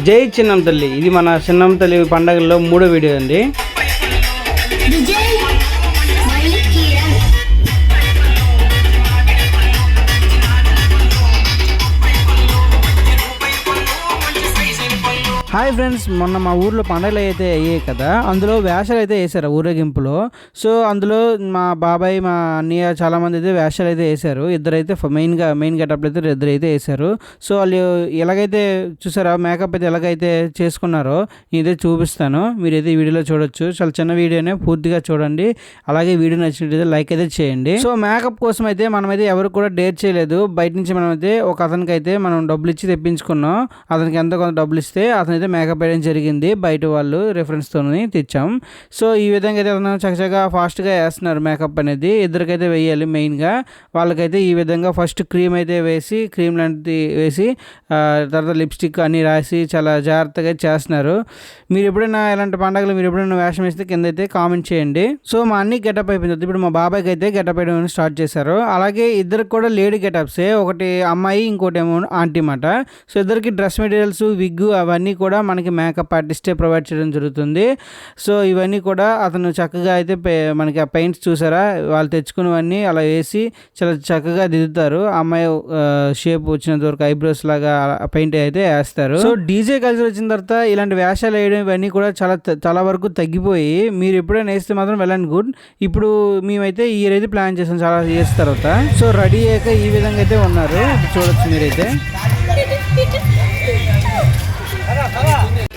జై చిన్నం తల్లి. ఇది మన చిన్నం తల్లి పండగల్లో మూడో వీడియో అండి. హాయ్ ఫ్రెండ్స్ మొన్న మా ఊర్లో పండగలు అయితే అయ్యాయి కదా అందులో వేషాలు అయితే వేశారు ఊరేగింపులో. సో అందులో మా బాబాయ్ మా అన్నయ్య చాలామంది అయితే వేషాలు అయితే వేశారు. ఇద్దరైతే మెయిన్గా మెయిన్ గెటప్లు అయితే ఇద్దరు అయితే వేశారు. సో వాళ్ళు ఎలాగైతే చూసారా మేకప్ అయితే ఎలాగైతే చేసుకున్నారో ఇదే చూపిస్తాను. మీరైతే ఈ వీడియోలో చూడొచ్చు. చాలా చిన్న వీడియోనే పూర్తిగా చూడండి. అలాగే వీడియో నచ్చినట్లయితే లైక్ అయితే చేయండి. సో మేకప్ కోసం అయితే మనమైతే ఎవరు కూడా డేర్ చేయలేదు. బయట నుంచి మనమైతే ఒక అతనికి అయితే మనం డబ్బులు ఇచ్చి తెప్పించుకున్నాం. అతనికి ఎంత కొంత డబ్బులు ఇస్తే అతను అయితే మేకప్ వేయడం జరిగింది. బయట వాళ్ళు రెఫరెన్స్తో తెచ్చాం. సో ఈ విధంగా అయితే అతను చక్కచక్కగా ఫాస్ట్గా వేస్తున్నారు మేకప్ అనేది. ఇద్దరికైతే వేయాలి మెయిన్గా వాళ్ళకైతే ఈ విధంగా ఫస్ట్ క్రీమ్ అయితే వేసి క్రీమ్ లాంటిది వేసి తర్వాత లిప్స్టిక్ అన్ని రాసి చాలా జాగ్రత్తగా చేస్తున్నారు. మీరు ఎప్పుడైనా ఇలాంటి పండుగలు మీరు ఎప్పుడైనా వేషం వేస్తే కింద అయితే కామెంట్ చేయండి. సో మా అన్ని గెటప్ అయిపోయింది. ఇప్పుడు మా బాబాయ్కి అయితే గెటప్ వేయడం స్టార్ట్ చేశారు. అలాగే ఇద్దరికి కూడా లేడీ గెటప్సే ఒకటి అమ్మాయి ఇంకోటి ఏమో ఆంటీ మాట. సో ఇద్దరికి డ్రెస్ మెటీరియల్స్ విగ్గు అవన్నీ కూడా మనకి మేకప్ ఆర్టిస్టే ప్రొవైడ్ చేయడం జరుగుతుంది. సో ఇవన్నీ కూడా అతను చక్కగా అయితే మనకి ఆ పెయింట్స్ చూసారా? వాళ్ళు తెచ్చుకున్నవన్నీ అలా వేసి చాలా చక్కగా దిద్దుతారు. ఆ అమ్మాయి షేప్ వచ్చినంత వరకు ఐబ్రోస్ లాగా పెయింట్ అయితే వేస్తారు. సో డీజే కల్చర్ వచ్చిన తర్వాత ఇలాంటి వేషాలు వేయడం ఇవన్నీ కూడా చాలా చాలా వరకు తగ్గిపోయి మీరు ఎప్పుడైనా వేస్తే మాత్రం వెళ్ళండి గుడ్. ఇప్పుడు మేమైతే ఈ ఇయర్ అయితే ప్లాన్ చేసాం చాలా ఇయర్స్ తర్వాత. సో రెడీ అయ్యాక ఈ విధంగా అయితే ఉన్నారు. చూడొచ్చు మీరైతే. 가라 가라.